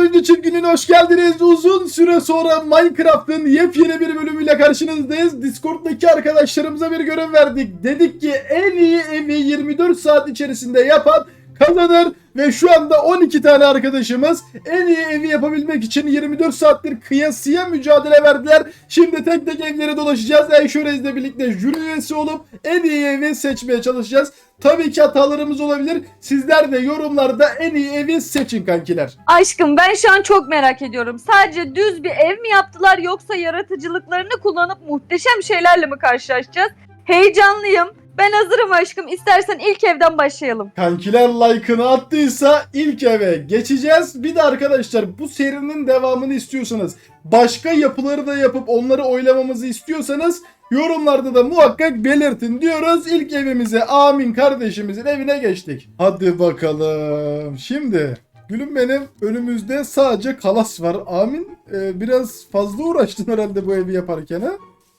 Oyuncu Çiftliği'ne hoş geldiniz. Uzun süre sonra Minecraft'ın yepyeni bir bölümüyle karşınızdayız. Discord'daki arkadaşlarımıza bir görev verdik. Dedik ki en iyi evi 24 saat içerisinde yapan kazanır. Ve şu anda 12 tane arkadaşımız en iyi evi yapabilmek için 24 saattir kıyasıya mücadele verdiler. Şimdi tek tek evlere dolaşacağız. Eyşörez'le birlikte jüri üyesi olup en iyi evi seçmeye çalışacağız. Tabii ki hatalarımız olabilir. Sizler de yorumlarda en iyi evi seçin kankiler. Aşkım ben şu an çok merak ediyorum. Sadece düz bir ev mi yaptılar yoksa yaratıcılıklarını kullanıp muhteşem şeylerle mi karşılaşacağız? Heyecanlıyım. Ben hazırım aşkım. İstersen ilk evden başlayalım. Kankiler like'ını attıysa ilk eve geçeceğiz. Bir de arkadaşlar bu serinin devamını istiyorsanız başka yapıları da yapıp onları oylamamızı istiyorsanız yorumlarda da muhakkak belirtin diyoruz. İlk evimize Amin kardeşimizin evine geçtik. Hadi bakalım. Şimdi Gülüm benim önümüzde sadece kalas var. Amin e, biraz fazla uğraştın herhalde bu evi yaparken ha?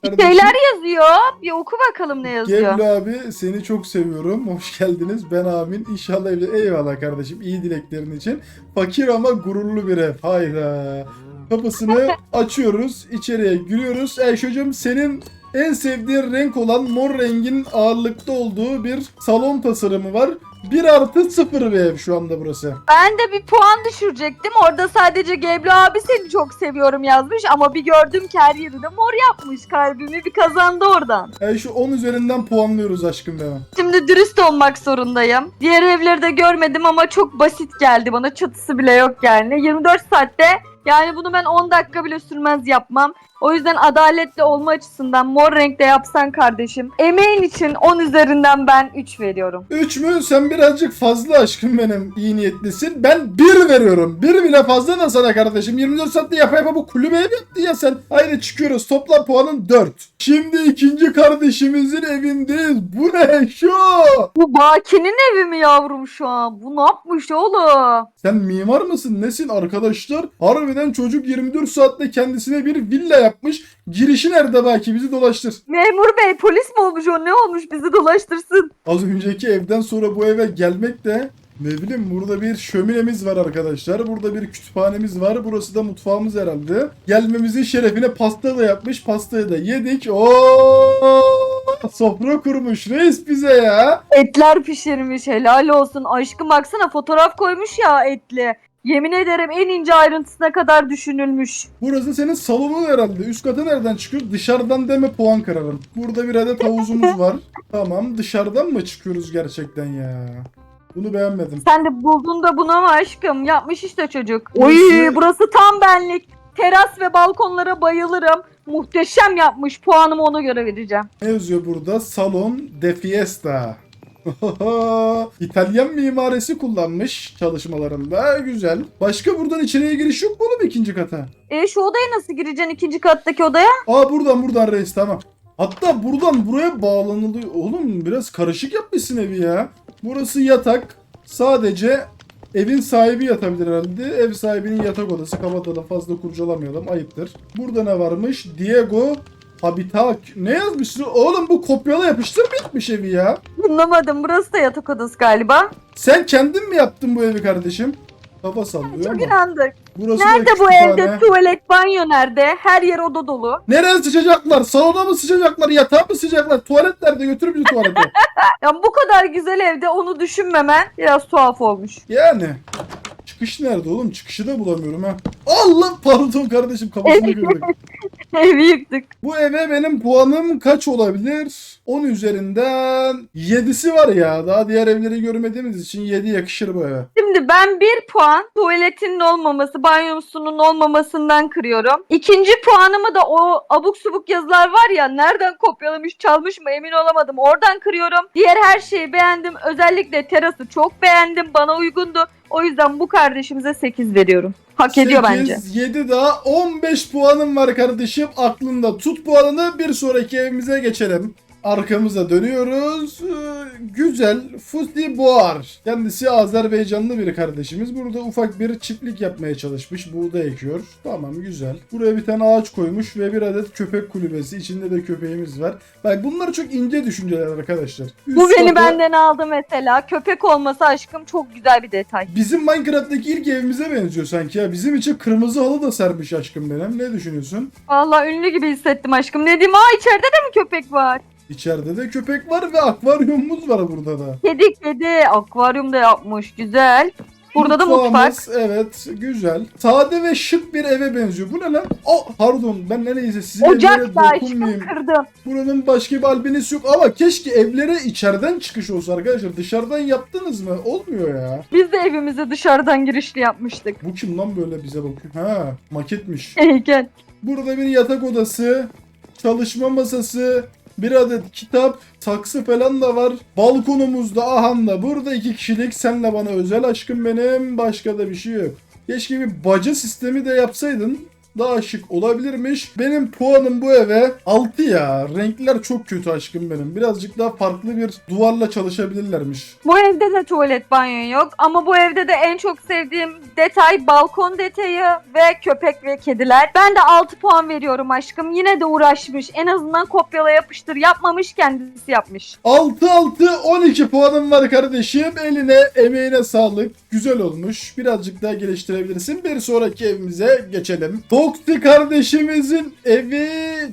Şeyler yazıyor. Bir oku bakalım ne yazıyor. Geblu abi seni çok seviyorum. Hoş geldiniz. Ben Amin. İnşallah evde. Eyvallah kardeşim. İyi dileklerin için. Fakir ama gururlu bir ev. Hayda. Kapısını açıyoruz. içeriye giriyoruz. Ayşe'cim senin en sevdiğin renk olan mor rengin ağırlıkta olduğu bir salon tasarımı var. 1 artı 0 bir ev şu anda burası. Ben de bir puan düşürecektim. Orada sadece Gebru abi seni çok seviyorum yazmış ama bir gördüm ki her yeri de mor yapmış. Kalbimi bir kazandı oradan. Ayşe 10 üzerinden puanlıyoruz aşkım benim. Şimdi dürüst olmak zorundayım. Diğer evleri de görmedim ama çok basit geldi bana. Çatısı bile yok yani. 24 saatte yani bunu ben 10 dakika bile sürmez yapmam. O yüzden adaletli olma açısından mor renkte yapsan kardeşim. Emeğin için 10 üzerinden ben 3 veriyorum. 3 mü? Sen birazcık fazla aşkım benim iyi niyetlisin. Ben 1 veriyorum. 1 bile fazla da sana kardeşim. 24 saatte yapa yapa bu kulübeye mi yaptın ya sen? Haydi çıkıyoruz. Toplam puanın 4. Şimdi ikinci kardeşimizin evindeyiz. Bu ne şu? Bu Baki'nin evi mi yavrum şu an? Bu ne yapmış oğlum? Sen mimar mısın? Nesin arkadaşlar? Harbiden çocuk 24 saatte kendisine bir villa yapmış. Girişi nerede Baki? Bizi dolaştır. Memur bey polis mi olmuş o ne olmuş bizi dolaştırsın. Az önceki evden sonra bu eve gelmek de ne bileyim burada bir şöminemiz var arkadaşlar. Burada bir kütüphanemiz var. Burası da mutfağımız herhalde. Gelmemizin şerefine pasta da yapmış. Pastayı da yedik. Oo! Sofra kurmuş reis bize ya. Etler pişirmiş helal olsun. Aşkım baksana fotoğraf koymuş ya etli. Yemin ederim en ince ayrıntısına kadar düşünülmüş. Burası senin salonun herhalde. Üst kata nereden çıkıyor? Dışarıdan deme puan kırarım. Burada bir adet havuzumuz var. Tamam dışarıdan mı çıkıyoruz gerçekten ya? Bunu beğenmedim. Sen de buldun da buna mı aşkım? Yapmış işte çocuk. Burası- Oy burası tam benlik. Teras ve balkonlara bayılırım. Muhteşem yapmış. Puanımı ona göre vereceğim. Ne yazıyor burada? Salon de Fiesta. İtalyan mimarisi kullanmış çalışmalarında. Güzel. Başka buradan içeriye giriş yok mu oğlum ikinci kata? E şu odaya nasıl gireceksin ikinci kattaki odaya? Aa buradan buradan reis tamam. Hatta buradan buraya bağlanılıyor. Oğlum biraz karışık yapmışsın evi ya. Burası yatak. Sadece evin sahibi yatabilir herhalde. Ev sahibinin yatak odası. Kapatalım fazla kurcalamayalım. Ayıptır. Burada ne varmış? Diego Habitat. Ne yazmışsın? Oğlum bu kopyala yapıştır mı yapmış evi ya? Anlamadım. Burası da yatak odası galiba. Sen kendin mi yaptın bu evi kardeşim? Kafa sallıyor Çok ama. inandık. Burası da Nerede bu kütüphane. evde tuvalet banyo nerede? Her yer oda dolu. Nereye sıçacaklar? Salona mı sıçacaklar? Yatağa mı sıçacaklar? Tuvalet nerede? Götür bizi tuvalete. Ya bu kadar güzel evde onu düşünmemen biraz tuhaf olmuş. Yani. Çıkış nerede oğlum? Çıkışı da bulamıyorum ha. Allah pardon kardeşim kafasını kırdık. Evi yıktık. Bu eve benim puanım kaç olabilir? 10 üzerinden 7'si var ya. Daha diğer evleri görmediğimiz için 7 yakışır bu eve. Şimdi ben bir puan tuvaletinin olmaması, banyosunun olmamasından kırıyorum. İkinci puanımı da o abuk subuk yazılar var ya nereden kopyalamış çalmış mı emin olamadım. Oradan kırıyorum. Diğer her şeyi beğendim. Özellikle terası çok beğendim. Bana uygundu. O yüzden bu kardeşimize 8 veriyorum. Hak ediyor bence. 7 daha 15 puanım var kardeşim. Aklında tut puanını bir sonraki evimize geçelim. Arkamıza dönüyoruz. Ee, güzel. Fusti Boğar. Kendisi Azerbaycanlı bir kardeşimiz. Burada ufak bir çiftlik yapmaya çalışmış. Buğday ekiyor. Tamam güzel. Buraya bir tane ağaç koymuş ve bir adet köpek kulübesi. İçinde de köpeğimiz var. Bak bunlar çok ince düşünceler arkadaşlar. Bu Üst beni kata- benden aldı mesela. Köpek olması aşkım çok güzel bir detay. Bizim Minecraft'taki ilk evimize benziyor sanki ya. Bizim için kırmızı halı da sermiş aşkım benim. Ne düşünüyorsun? Vallahi ünlü gibi hissettim aşkım. Ne diyeyim? Aa içeride de mi köpek var? İçeride de köpek var ve akvaryumumuz var burada da. Kedi kedi. Akvaryum da yapmış. Güzel. Burada da mutfak. Mutfağımız, Evet güzel. Sade ve şık bir eve benziyor. Bu ne lan? Oh pardon ben ne neyse sizin evlere Ocak da aşkım dokunmayayım. kırdım. Buranın başka bir albenisi yok ama keşke evlere içeriden çıkış olsa arkadaşlar. Dışarıdan yaptınız mı? Olmuyor ya. Biz de evimize dışarıdan girişli yapmıştık. Bu kim lan böyle bize bakıyor? Ha maketmiş. Heykel. Burada bir yatak odası, çalışma masası, bir adet kitap, saksı falan da var. Balkonumuzda ahanda burada iki kişilik senle bana özel aşkım benim. Başka da bir şey yok. Keşke bir baca sistemi de yapsaydın. Daha şık olabilirmiş. Benim puanım bu eve 6 ya. Renkler çok kötü aşkım benim. Birazcık daha farklı bir duvarla çalışabilirlermiş. Bu evde de tuvalet banyo yok ama bu evde de en çok sevdiğim detay balkon detayı ve köpek ve kediler. Ben de 6 puan veriyorum aşkım. Yine de uğraşmış. En azından kopyala yapıştır yapmamış kendisi yapmış. 6 6 12 puanım var kardeşim. Eline emeğine sağlık. Güzel olmuş. Birazcık daha geliştirebilirsin. Bir sonraki evimize geçelim. Foxy kardeşimizin evi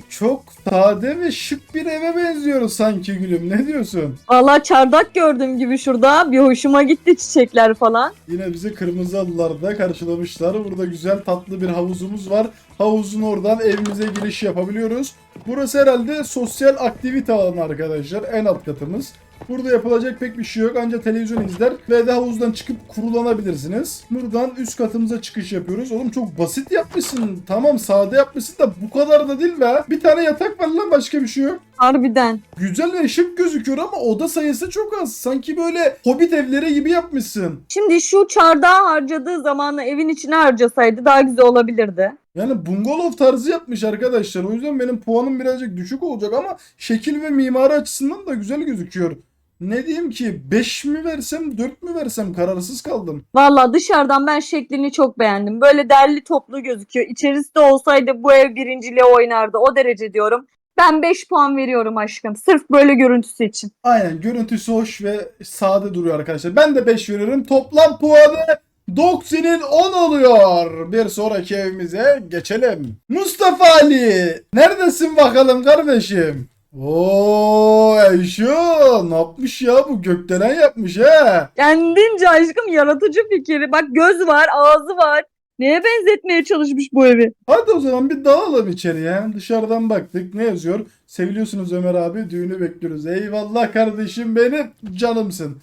çok sade ve şık bir eve benziyor sanki gülüm. Ne diyorsun? Valla çardak gördüğüm gibi şurada. Bir hoşuma gitti çiçekler falan. Yine bizi kırmızı halılarda karşılamışlar. Burada güzel tatlı bir havuzumuz var. Havuzun oradan evimize giriş yapabiliyoruz. Burası herhalde sosyal aktivite alanı arkadaşlar. En alt katımız. Burada yapılacak pek bir şey yok. Ancak televizyon izler ve de havuzdan çıkıp kurulanabilirsiniz. Buradan üst katımıza çıkış yapıyoruz. Oğlum çok basit yapmışsın. Tamam sade yapmışsın da bu kadar da değil be. Bir tane yatak var lan başka bir şey yok. Harbiden. Güzel ve şık gözüküyor ama oda sayısı çok az. Sanki böyle hobbit evleri gibi yapmışsın. Şimdi şu çardağı harcadığı zamanı evin içine harcasaydı daha güzel olabilirdi. Yani bungalov tarzı yapmış arkadaşlar. O yüzden benim puanım birazcık düşük olacak ama şekil ve mimari açısından da güzel gözüküyor. Ne diyeyim ki 5 mi versem 4 mü versem kararsız kaldım. Valla dışarıdan ben şeklini çok beğendim. Böyle derli toplu gözüküyor. İçerisi de olsaydı bu ev birinciliğe oynardı. O derece diyorum. Ben 5 puan veriyorum aşkım. Sırf böyle görüntüsü için. Aynen görüntüsü hoş ve sade duruyor arkadaşlar. Ben de 5 veriyorum. Toplam puanı Doxi'nin 10 oluyor. Bir sonraki evimize geçelim. Mustafa Ali. Neredesin bakalım kardeşim? Oo Ayşo ne yapmış ya bu gökdelen yapmış he. Kendince aşkım yaratıcı fikri. Bak göz var, ağzı var. Neye benzetmeye çalışmış bu evi? Hadi o zaman bir dağılalım içeriye. Dışarıdan baktık. Ne yazıyor? Seviliyorsunuz Ömer abi. Düğünü bekliyoruz. Eyvallah kardeşim benim. Canımsın.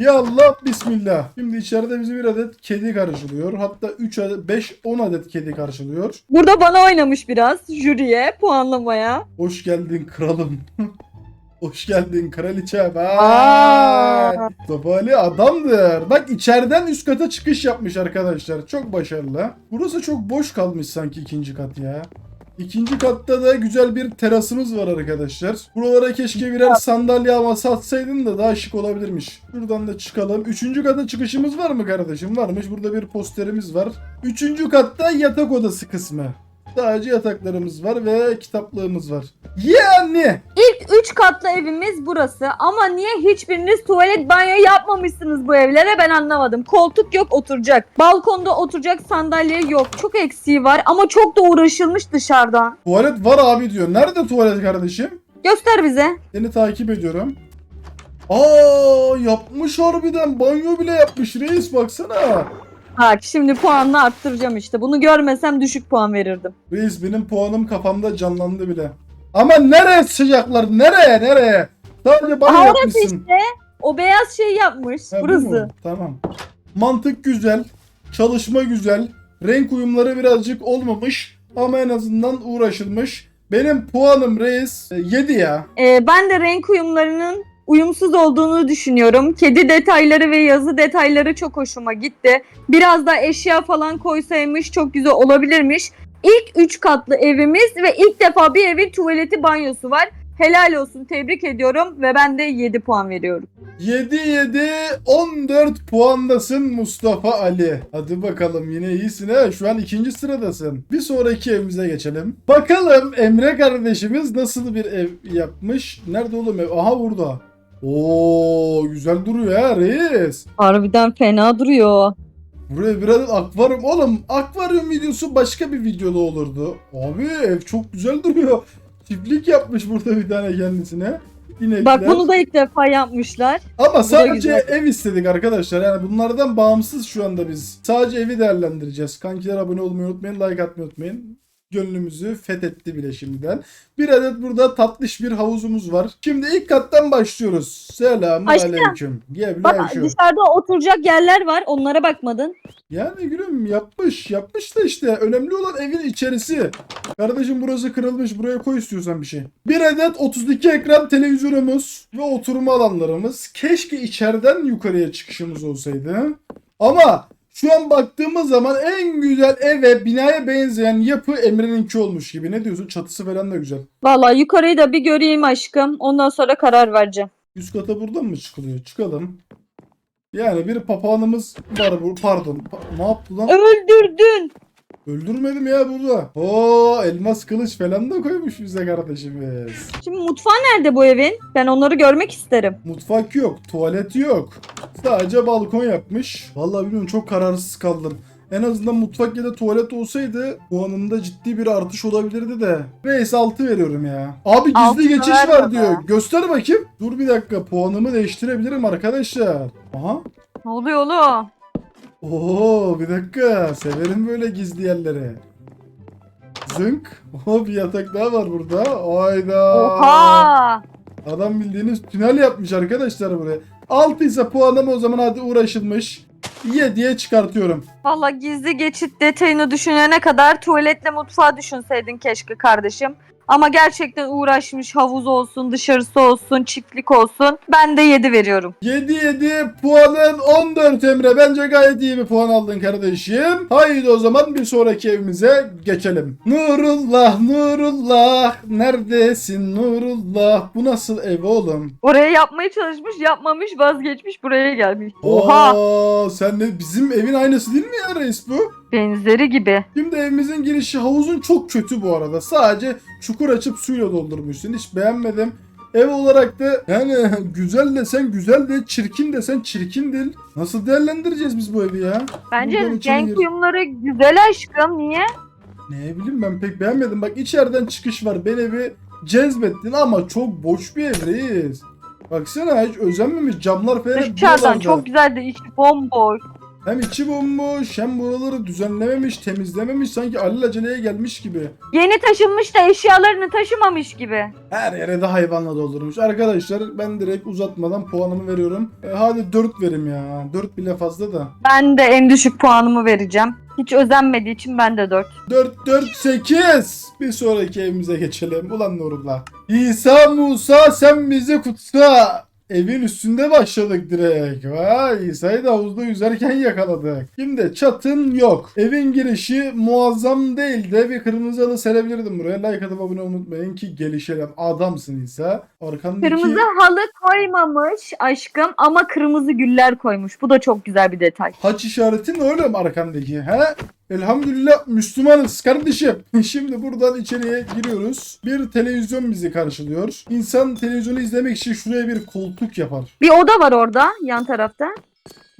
Ya Allah bismillah. Şimdi içeride bizi bir adet kedi karşılıyor. Hatta 3 adet 5 10 adet kedi karşılıyor. Burada bana oynamış biraz jüriye, puanlamaya. Hoş geldin kralım. Hoş geldin kraliçem. Mustafa Ali adamdır. Bak içeriden üst kata çıkış yapmış arkadaşlar. Çok başarılı. Burası çok boş kalmış sanki ikinci kat ya. İkinci katta da güzel bir terasımız var arkadaşlar. Buralara keşke birer sandalye masa atsaydın da daha şık olabilirmiş. Şuradan da çıkalım. Üçüncü kata çıkışımız var mı kardeşim? Varmış. Burada bir posterimiz var. Üçüncü katta yatak odası kısmı. Sadece yataklarımız var ve kitaplığımız var. Yani İlk 3 katlı evimiz burası ama niye hiçbiriniz tuvalet banyo yapmamışsınız bu evlere ben anlamadım. Koltuk yok oturacak. Balkonda oturacak sandalye yok. Çok eksiği var ama çok da uğraşılmış dışarıdan. tuvalet var abi diyor. Nerede tuvalet kardeşim? Göster bize. Seni takip ediyorum. Aa yapmış harbiden banyo bile yapmış reis baksana. Bak şimdi puanını arttıracağım işte. Bunu görmesem düşük puan verirdim. Reis benim puanım kafamda canlandı bile. Ama nereye sıcaklar? Nereye nereye? Sadece banyo Aha orası yapmışsın. işte. O beyaz şey yapmış. Ha, bu burası. mu? Tamam. Mantık güzel. Çalışma güzel. Renk uyumları birazcık olmamış. Ama en azından uğraşılmış. Benim puanım reis 7 ya. Ee, ben de renk uyumlarının uyumsuz olduğunu düşünüyorum. Kedi detayları ve yazı detayları çok hoşuma gitti. Biraz da eşya falan koysaymış çok güzel olabilirmiş. İlk 3 katlı evimiz ve ilk defa bir evin tuvaleti banyosu var. Helal olsun. Tebrik ediyorum ve ben de 7 puan veriyorum. 7 7 14 puandasın Mustafa Ali. Hadi bakalım yine iyisin ha. Şu an ikinci sıradasın. Bir sonraki evimize geçelim. Bakalım Emre kardeşimiz nasıl bir ev yapmış? Nerede oğlum ev? Aha burada. Oo güzel duruyor ha reis. Harbiden fena duruyor. Buraya biraz akvaryum. Oğlum akvaryum videosu başka bir videoda olurdu. Abi ev çok güzel duruyor. Çiftlik yapmış burada bir tane kendisine. İnekler. Bak bunu da ilk defa yapmışlar. Ama sadece güzel. ev istedik arkadaşlar. Yani bunlardan bağımsız şu anda biz. Sadece evi değerlendireceğiz. Kankiler abone olmayı unutmayın. Like atmayı unutmayın. Gönlümüzü fethetti bile şimdiden. Bir adet burada tatlış bir havuzumuz var. Şimdi ilk kattan başlıyoruz. Selamun Aşkım. aleyküm. Gel Bak dışarıda oturacak yerler var. Onlara bakmadın. Yani gülüm yapmış. Yapmış da işte. Önemli olan evin içerisi. Kardeşim burası kırılmış. Buraya koy istiyorsan bir şey. Bir adet 32 ekran televizyonumuz ve oturma alanlarımız. Keşke içeriden yukarıya çıkışımız olsaydı. Ama şu an baktığımız zaman en güzel eve, binaya benzeyen yapı Emre'ninki olmuş gibi. Ne diyorsun? Çatısı falan da güzel. Vallahi yukarıyı da bir göreyim aşkım. Ondan sonra karar vereceğim. Üst kata buradan mı çıkılıyor? Çıkalım. Yani bir papağanımız var bu. Pardon. Pa- ne yaptı lan? Öldürdün. Öldürmedim ya burada. Oo elmas kılıç falan da koymuş bize kardeşimiz. Şimdi mutfağı nerede bu evin? Ben onları görmek isterim. Mutfak yok, tuvalet yok. Sadece balkon yapmış. Vallahi bilmiyorum çok kararsız kaldım. En azından mutfak ya da tuvalet olsaydı puanımda ciddi bir artış olabilirdi de. Reis 6 veriyorum ya. Abi gizli Altı geçiş var baba. diyor. Göster bakayım. Dur bir dakika puanımı değiştirebilirim arkadaşlar. Aha. Ne oluyor oğlum? Oo bir dakika. Severim böyle gizli yerleri. Zınk. Oh bir yatak daha var burada. Hayda. Oha! Adam bildiğiniz tünel yapmış arkadaşlar buraya. 6 ise puanım o zaman hadi uğraşılmış. 7'ye çıkartıyorum. Valla gizli geçit detayını düşünene kadar tuvaletle mutfağı düşünseydin keşke kardeşim. Ama gerçekten uğraşmış havuz olsun, dışarısı olsun, çiftlik olsun. Ben de 7 veriyorum. 7 7 puanın 14 Emre. Bence gayet iyi bir puan aldın kardeşim. Haydi o zaman bir sonraki evimize geçelim. Nurullah Nurullah neredesin Nurullah? Bu nasıl ev oğlum? Oraya yapmaya çalışmış, yapmamış, vazgeçmiş, buraya gelmiş. Oha! Oo, sen de bizim evin aynısı değil mi ya reis bu? Benzeri gibi. Şimdi evimizin girişi havuzun çok kötü bu arada. Sadece çukur açıp suyla doldurmuşsun. Hiç beğenmedim. Ev olarak da yani güzel desen güzel de çirkin desen çirkin değil. Nasıl değerlendireceğiz biz bu evi ya? Bence renk uyumları güzel aşkım. Niye? Ne bileyim ben pek beğenmedim. Bak içeriden çıkış var. Beni bir cezbettin ama çok boş bir ev reis. Baksana hiç özenmemiş camlar falan Dışarıdan çok güzeldi. içi bomboş. Hem içi bomboş hem buraları düzenlememiş temizlememiş sanki alelaceleye gelmiş gibi. Yeni taşınmış da eşyalarını taşımamış gibi. Her yere de hayvanla doldurmuş. Arkadaşlar ben direkt uzatmadan puanımı veriyorum. E, hadi 4 verim ya. 4 bile fazla da. Ben de en düşük puanımı vereceğim. Hiç özenmediği için ben de 4. 4 4 8. Bir sonraki evimize geçelim. Ulan Nurullah. İsa Musa sen bizi kutsa. Evin üstünde başladık direkt. Vay İsa'yı da havuzda yüzerken yakaladık. Şimdi çatın yok. Evin girişi muazzam değil de bir kırmızı halı serebilirdim buraya. Like atıp abone olmayı unutmayın ki gelişelim. Adamsın İsa. Arkandaki... Kırmızı halı koymamış aşkım ama kırmızı güller koymuş. Bu da çok güzel bir detay. Haç işaretin öyle mi arkandaki? He? Elhamdülillah Müslümanız kardeşim. Şimdi buradan içeriye giriyoruz. Bir televizyon bizi karşılıyor. İnsan televizyonu izlemek için şuraya bir koltuk yapar. Bir oda var orada yan tarafta.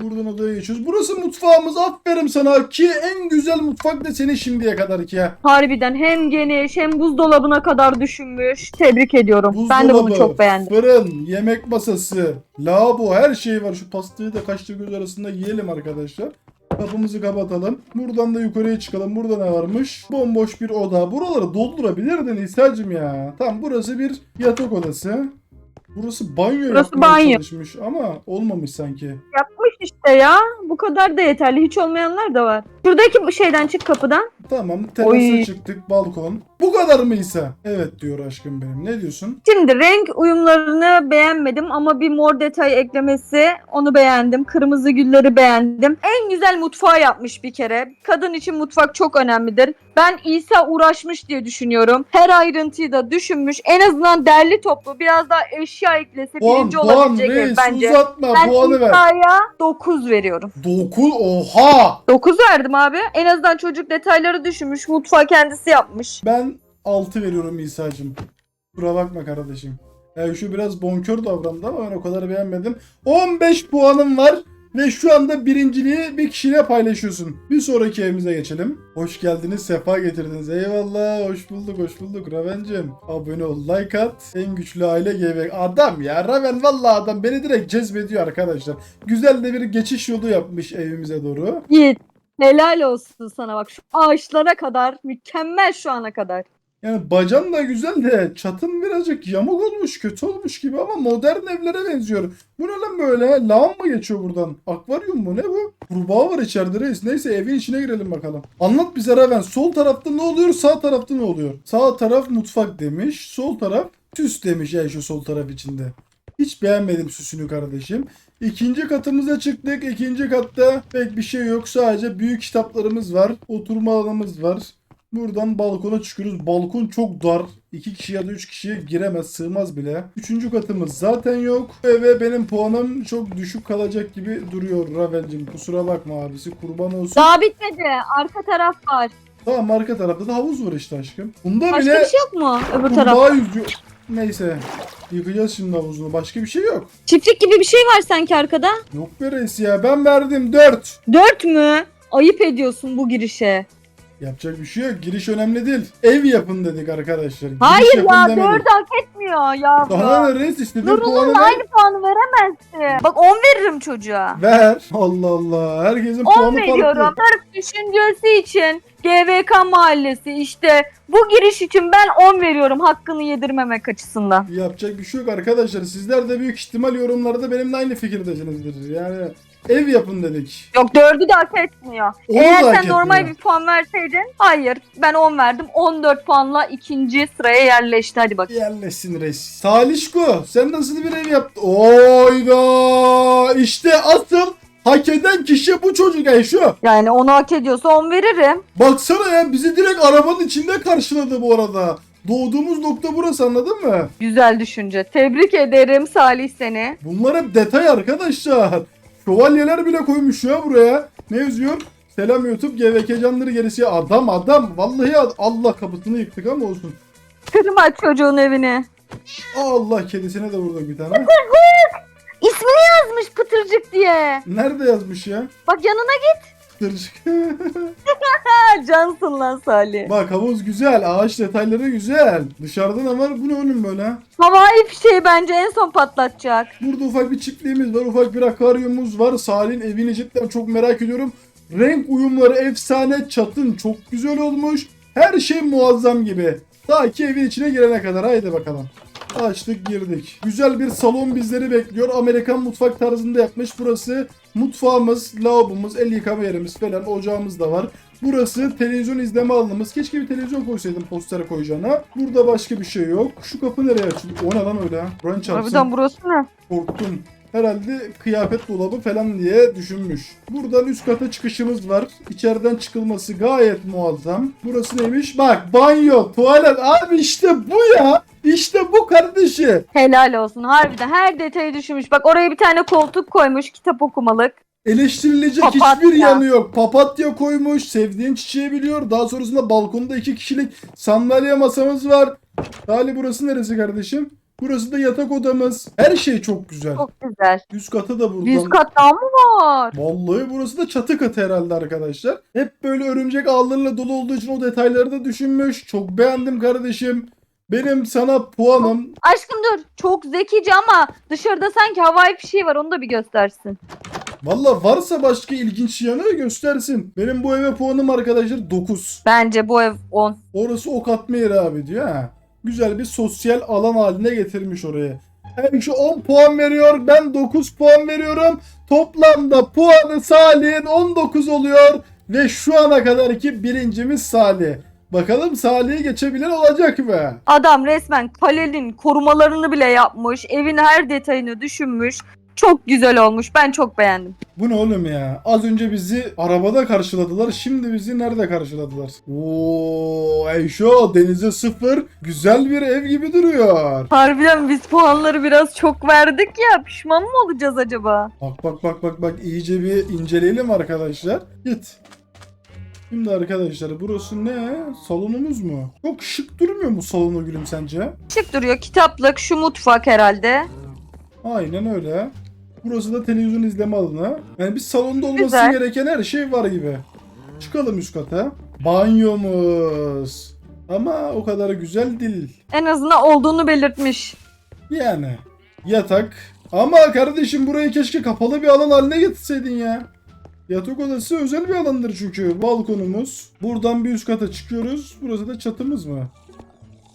Buradan odaya geçiyoruz. Burası mutfağımız. Aferin sana ki en güzel mutfak da senin şimdiye kadar ki. Harbiden hem geniş hem buzdolabına kadar düşünmüş. Tebrik ediyorum. ben de bunu Buzdolabı, çok beğendim. Fırın, yemek masası, lavabo her şey var. Şu pastayı da kaçta göz arasında yiyelim arkadaşlar. Kapımızı kapatalım. Buradan da yukarıya çıkalım. Burada ne varmış? Bomboş bir oda. Buraları doldurabilirdin İsa'cım ya. Tamam burası bir yatak odası. Burası banyo Burası yapmaya banyo. çalışmış ama olmamış sanki. Yapmış işte ya. Bu kadar da yeterli. Hiç olmayanlar da var. Şuradaki bu şeyden çık kapıdan. Tamam terasa Oy. çıktık balkon. Bu kadar mı İsa? Evet diyor aşkım benim. Ne diyorsun? Şimdi renk uyumlarını beğenmedim ama bir mor detay eklemesi onu beğendim. Kırmızı gülleri beğendim. En güzel mutfağı yapmış bir kere. Kadın için mutfak çok önemlidir. Ben İsa uğraşmış diye düşünüyorum. Her ayrıntıyı da düşünmüş. En azından derli toplu biraz daha eşya eklese Puan birinci puan olabilecek reis bence. uzatma Ben puanı ver. İsa'ya 9 veriyorum. 9 oha. 9 verdim abi. En azından çocuk detayları düşünmüş. Mutfağı kendisi yapmış. Ben 6 veriyorum İsa'cığım. Kusura bakma kardeşim. Yani şu biraz bonkör davrandı ama ben o kadar beğenmedim. 15 puanım var ve şu anda birinciliği bir kişiyle paylaşıyorsun. Bir sonraki evimize geçelim. Hoş geldiniz, sefa getirdiniz. Eyvallah, hoş bulduk, hoş bulduk Raven'cim. Abone ol, like at. En güçlü aile GB. Adam ya, Raven vallahi adam beni direkt cezbediyor arkadaşlar. Güzel de bir geçiş yolu yapmış evimize doğru. Yiğit helal olsun sana bak şu ağaçlara kadar mükemmel şu ana kadar. Yani bacan da güzel de çatın birazcık yamuk olmuş, kötü olmuş gibi ama modern evlere benziyor. Bu ne lan böyle? Lağım mı geçiyor buradan? Akvaryum mu? Ne bu? Kurbağa var içeride reis. Neyse evin içine girelim bakalım. Anlat bize Raven. Sol tarafta ne oluyor? Sağ tarafta ne oluyor? Sağ taraf mutfak demiş. Sol taraf süs demiş ya şu sol taraf içinde. Hiç beğenmedim süsünü kardeşim. İkinci katımıza çıktık. İkinci katta pek bir şey yok. Sadece büyük kitaplarımız var. Oturma alanımız var. Buradan balkona çıkıyoruz. Balkon çok dar. İki kişi ya da üç kişiye giremez, sığmaz bile. Üçüncü katımız zaten yok. Ve benim puanım çok düşük kalacak gibi duruyor Raven'cim. Kusura bakma abisi. Kurban olsun. Daha bitmedi. Arka taraf var. Tamam arka tarafta da havuz var işte aşkım. Bunda Başka bile bir şey yok mu öbür taraf? kurbağa yüzüyor. Neyse. Yıkacağız şimdi havuzunu. Başka bir şey yok. Çiftlik gibi bir şey var sanki arkada. Yok be reis ya. Ben verdim 4. Dört mü? Ayıp ediyorsun bu girişe. Yapacak bir şey yok. Giriş önemli değil. Ev yapın dedik arkadaşlar. Giriş Hayır yapın ya demedik. dört hak etmiyor ya. Daha ne reis işte. Bir Nurul'un ver. aynı puanı veremezsin. Bak 10 veririm çocuğa. Ver. Allah Allah. Herkesin 10 puanı veriyorum. farklı. Sırf düşüncesi için GVK mahallesi işte bu giriş için ben 10 veriyorum hakkını yedirmemek açısından. Yapacak bir şey yok arkadaşlar. Sizler de büyük ihtimal yorumlarda benimle aynı fikirdesinizdir. Yani ev yapın dedik. Yok 4'ü de hak etmiyor. Onu Eğer hak sen normal etmiyor. bir puan verseydin hayır ben 10 verdim 14 puanla ikinci sıraya yerleşti hadi bak. Yerleşsin reis. Salişko sen nasıl bir ev yaptın? Oyda işte asıl hak eden kişi bu çocuk şu. Yani onu hak ediyorsa 10 veririm. Baksana ya bizi direkt arabanın içinde karşıladı bu arada. Doğduğumuz nokta burası anladın mı? Güzel düşünce. Tebrik ederim Salih seni. Bunlar hep detay arkadaşlar. Şövalyeler bile koymuş ya buraya. Ne yazıyor? Selam YouTube GVK canları gerisi. Adam adam. Vallahi ad- Allah kapısını yıktık ama olsun. Kırma çocuğun evini. Allah kedisine de vurduk bir tane. İsmini yazmış Pıtırcık diye. Nerede yazmış ya? Bak yanına Tırcık. cansın lan Salih. Bak havuz güzel. Ağaç detayları güzel. Dışarıda ne var? Bu ne oğlum böyle? Havai fişeği bence en son patlatacak. Burada ufak bir çiftliğimiz var. Ufak bir akvaryumumuz var. Salih'in evini cidden çok merak ediyorum. Renk uyumları efsane. Çatın çok güzel olmuş. Her şey muazzam gibi. Ta ki evin içine girene kadar. Haydi bakalım. Açtık girdik. Güzel bir salon bizleri bekliyor. Amerikan mutfak tarzında yapmış. Burası mutfağımız, lavabomuz, el yıkama yerimiz falan ocağımız da var. Burası televizyon izleme alanımız. Keşke bir televizyon koysaydım poster koyacağına. Burada başka bir şey yok. Şu kapı nereye açılıyor? O ne lan öyle? Buranın çarpsın. Harbiden burası ne? Korktum. Herhalde kıyafet dolabı falan diye düşünmüş. Buradan üst kata çıkışımız var. İçeriden çıkılması gayet muazzam. Burası neymiş? Bak banyo, tuvalet. Abi işte bu ya. İşte bu kardeşi. Helal olsun harbiden her detayı düşünmüş. Bak oraya bir tane koltuk koymuş kitap okumalık. Eleştirilecek Papatya. hiçbir yanı yok. Papatya koymuş, sevdiğin çiçeği biliyor. Daha sonrasında balkonda iki kişilik sandalye masamız var. Salih burası neresi kardeşim? Burası da yatak odamız. Her şey çok güzel. Çok güzel. Üst katı da buradan. Yüz kat daha mı var? Vallahi burası da çatı katı herhalde arkadaşlar. Hep böyle örümcek ağlarıyla dolu olduğu için o detayları da düşünmüş. Çok beğendim kardeşim. Benim sana puanım Aşkım dur. Çok zekice ama dışarıda sanki havai fişeği var onu da bir göstersin. Valla varsa başka ilginç yanı göstersin. Benim bu eve puanım arkadaşlar 9. Bence bu ev 10. Orası ok atma yeri abi diyor ha. Güzel bir sosyal alan haline getirmiş oraya. Ayşe 10 puan veriyor. Ben 9 puan veriyorum. Toplamda puanı Salih'in 19 oluyor. Ve şu ana kadarki birincimiz Salih. Bakalım Salih'i geçebilen olacak mı? Adam resmen kalenin korumalarını bile yapmış. Evin her detayını düşünmüş. Çok güzel olmuş. Ben çok beğendim. Bu ne oğlum ya? Az önce bizi arabada karşıladılar. Şimdi bizi nerede karşıladılar? Oo, Ayşo denize sıfır. Güzel bir ev gibi duruyor. Harbiden biz puanları biraz çok verdik ya. Pişman mı olacağız acaba? Bak bak bak bak bak iyice bir inceleyelim arkadaşlar. Git. Şimdi arkadaşlar burası ne? Salonumuz mu? Çok şık durmuyor mu salonu gülüm sence? Şık duruyor. Kitaplık, şu mutfak herhalde. Aynen öyle. Burası da televizyon izleme alanı. Yani bir salonda olması Güzel. gereken her şey var gibi. Çıkalım üst kata. Banyomuz. Ama o kadar güzel değil. En azından olduğunu belirtmiş. Yani. Yatak. Ama kardeşim burayı keşke kapalı bir alan haline getirseydin ya. Yatak odası özel bir alandır çünkü. Balkonumuz. Buradan bir üst kata çıkıyoruz. Burası da çatımız mı?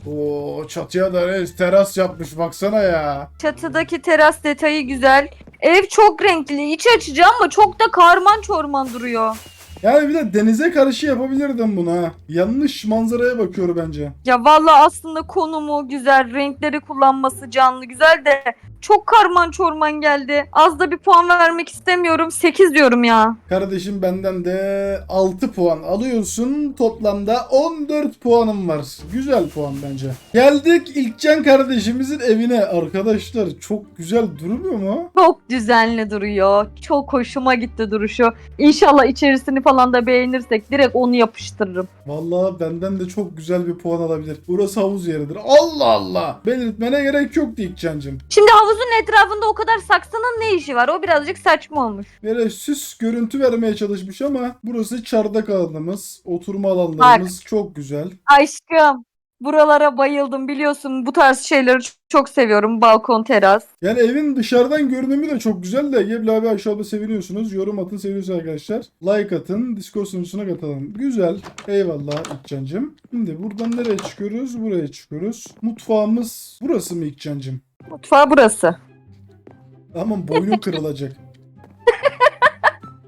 Oo çatıya da res teras yapmış baksana ya. Çatıdaki teras detayı güzel. Ev çok renkli. İç açıcı ama çok da karman çorman duruyor. Yani bir de denize karşı yapabilirdim bunu ha. Yanlış manzaraya bakıyor bence. Ya vallahi aslında konumu güzel, renkleri kullanması canlı güzel de çok karman çorman geldi. Az da bir puan vermek istemiyorum. 8 diyorum ya. Kardeşim benden de 6 puan alıyorsun. Toplamda 14 puanım var. Güzel puan bence. Geldik İlkcan kardeşimizin evine. Arkadaşlar çok güzel durmuyor mu? Çok düzenli duruyor. Çok hoşuma gitti duruşu. İnşallah içerisini falan da beğenirsek direkt onu yapıştırırım. Vallahi benden de çok güzel bir puan alabilir. Burası havuz yeridir. Allah Allah. Belirtmene gerek yoktu İlkcan'cım. Şimdi havuzun etrafında o kadar saksının ne işi var? O birazcık saçma olmuş. Böyle süs görüntü vermeye çalışmış ama burası çardak alanımız. Oturma alanlarımız çok güzel. Aşkım buralara bayıldım biliyorsun bu tarz şeyleri çok seviyorum. Balkon, teras. Yani evin dışarıdan görünümü de çok güzel de Gebli abi aşağıda seviniyorsunuz. Yorum atın seviyorsunuz arkadaşlar. Like atın. Discord sunucusuna katalım. Güzel. Eyvallah İkcan'cım. Şimdi buradan nereye çıkıyoruz? Buraya çıkıyoruz. Mutfağımız burası mı İkcan'cım? Mutfağı burası. Aman boynum kırılacak.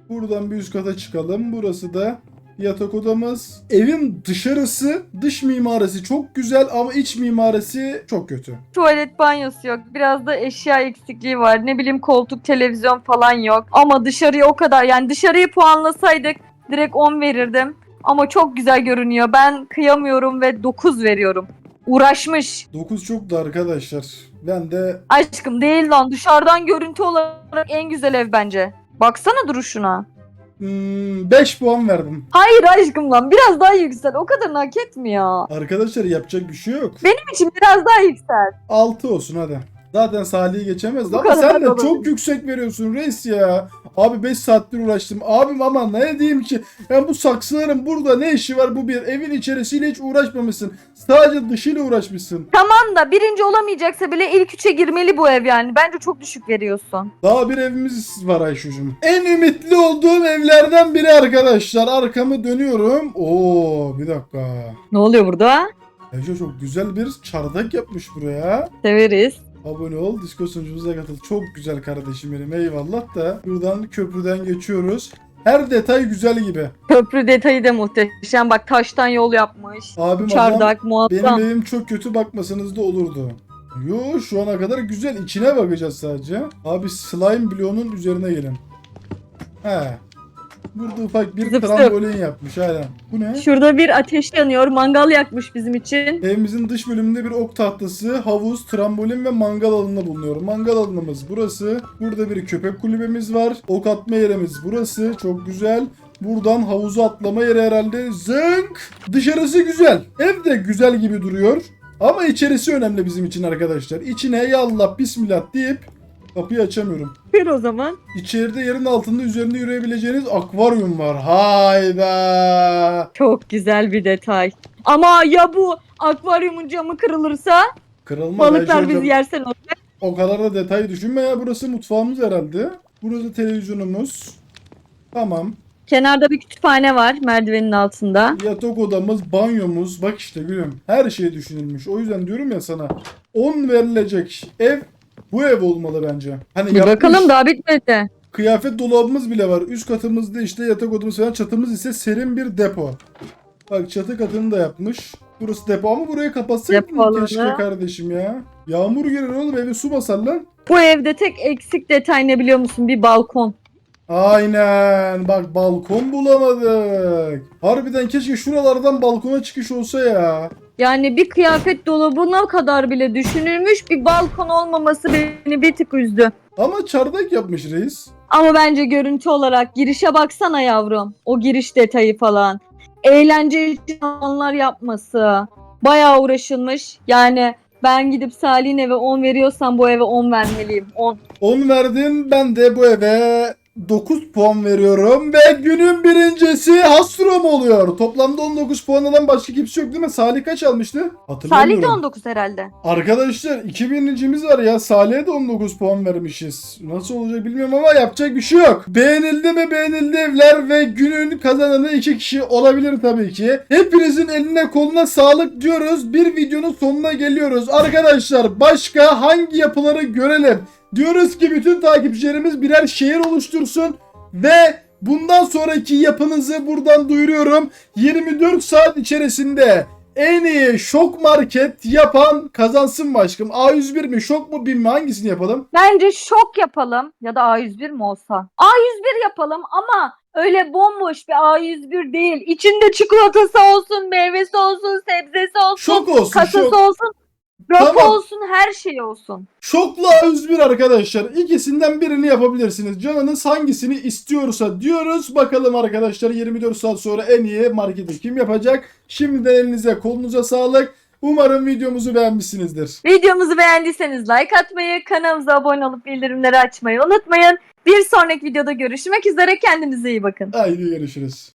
Buradan bir üst kata çıkalım. Burası da yatak odamız. Evin dışarısı, dış mimarisi çok güzel ama iç mimarisi çok kötü. Tuvalet banyosu yok. Biraz da eşya eksikliği var. Ne bileyim koltuk, televizyon falan yok. Ama dışarıya o kadar yani dışarıyı puanlasaydık direkt 10 verirdim. Ama çok güzel görünüyor. Ben kıyamıyorum ve 9 veriyorum. Uğraşmış. 9 çok da arkadaşlar. Ben de Aşkım değil lan. Dışarıdan görüntü olarak en güzel ev bence. Baksana duruşuna. 5 puan verdim. Hayır aşkım lan. Biraz daha yüksel. O kadar hak etmiyor. Arkadaşlar yapacak bir şey yok. Benim için biraz daha yüksel. 6 olsun hadi. Zaten Salih'i geçemezdi Bu ama kadar sen de olabilir. çok yüksek veriyorsun reis ya. Abi 5 saattir uğraştım. Abim ama ne diyeyim ki? Yani bu saksıların burada ne işi var bu bir? Evin içerisiyle hiç uğraşmamışsın. Sadece dışıyla uğraşmışsın. Tamam da birinci olamayacaksa bile ilk üçe girmeli bu ev yani. Bence çok düşük veriyorsun. Daha bir evimiz var Ayşucuğum. En ümitli olduğum evlerden biri arkadaşlar. Arkamı dönüyorum. Oo bir dakika. Ne oluyor burada? Ayşe çok güzel bir çardak yapmış buraya. Severiz. Abone ol, Discord sunucumuza katıl. Çok güzel kardeşim benim eyvallah da. Buradan köprüden geçiyoruz. Her detay güzel gibi. Köprü detayı da muhteşem. Bak taştan yol yapmış. Abim adam Çardak benim muazzam. evim çok kötü bakmasanız da olurdu. Yo şu ana kadar güzel. İçine bakacağız sadece. Abi slime bloğunun üzerine gelin. He. Burada ufak bir Zıp zıp. trambolin yapmış aynen. Bu ne? Şurada bir ateş yanıyor. Mangal yakmış bizim için. Evimizin dış bölümünde bir ok tahtası, havuz, trambolin ve mangal alanı bulunuyor. Mangal alanımız burası. Burada bir köpek kulübemiz var. Ok atma yerimiz burası. Çok güzel. Buradan havuza atlama yeri herhalde. Zınk! Dışarısı güzel. Ev de güzel gibi duruyor. Ama içerisi önemli bizim için arkadaşlar. İçine yallah bismillah deyip kapıyı açamıyorum. Bir o zaman. İçeride yerin altında üzerinde yürüyebileceğiniz akvaryum var. Hayda! Çok güzel bir detay. Ama ya bu akvaryumun camı kırılırsa Kırılmaz. balıklar bizi yersen olacak. O kadar da detay düşünme ya. Burası mutfağımız herhalde. Burası televizyonumuz. Tamam. Kenarda bir kütüphane var merdivenin altında. Yatak odamız, banyomuz. Bak işte gülüm. Her şey düşünülmüş. O yüzden diyorum ya sana. 10 verilecek ev Bu ev olmalı bence. Hani Bir yapmış, bakalım daha bitmedi. Kıyafet dolabımız bile var. Üst katımızda işte yatak odamız falan. Çatımız ise serin bir depo. Bak çatı katını da yapmış. Burası depo ama burayı Depo alanı. keşke kardeşim ya. Yağmur girer oğlum eve su basar lan. Bu evde tek eksik detay ne biliyor musun? Bir balkon. Aynen. Bak balkon bulamadık. Harbiden keşke şuralardan balkona çıkış olsa ya. Yani bir kıyafet dolabına kadar bile düşünülmüş bir balkon olmaması beni bir tık üzdü. Ama çardak yapmış reis. Ama bence görüntü olarak girişe baksana yavrum. O giriş detayı falan. Eğlence için anlar yapması. Bayağı uğraşılmış. Yani ben gidip Salih'in eve 10 veriyorsam bu eve 10 vermeliyim. 10. 10 verdin ben de bu eve 9 puan veriyorum ve günün birincisi Hastrom oluyor. Toplamda 19 puan alan başka kimse yok değil mi? Salih kaç almıştı? Salih Hatırlamıyorum. de 19 herhalde. Arkadaşlar 2000'incimiz var ya Salih'e de 19 puan vermişiz. Nasıl olacak bilmiyorum ama yapacak bir şey yok. Beğenildi mi beğenildi evler ve günün kazananı iki kişi olabilir tabii ki. Hepinizin eline koluna sağlık diyoruz. Bir videonun sonuna geliyoruz. Arkadaşlar başka hangi yapıları görelim? Diyoruz ki bütün takipçilerimiz birer şehir oluştursun ve bundan sonraki yapınızı buradan duyuruyorum. 24 saat içerisinde en iyi şok market yapan kazansın başkım. A101 mi şok mu BİM mi hangisini yapalım? Bence şok yapalım ya da A101 mi olsa? A101 yapalım ama öyle bomboş bir A101 değil. İçinde çikolatası olsun, meyvesi olsun, sebzesi olsun, Şok olsun kasası şok. olsun, rafı Tamam. olsun, her şey olsun. Şokla A101 arkadaşlar. İkisinden birini yapabilirsiniz. Canınız hangisini istiyorsa diyoruz. Bakalım arkadaşlar 24 saat sonra en iyi marketi kim yapacak? Şimdiden elinize kolunuza sağlık. Umarım videomuzu beğenmişsinizdir. Videomuzu beğendiyseniz like atmayı, kanalımıza abone olup bildirimleri açmayı unutmayın. Bir sonraki videoda görüşmek üzere. Kendinize iyi bakın. Haydi görüşürüz.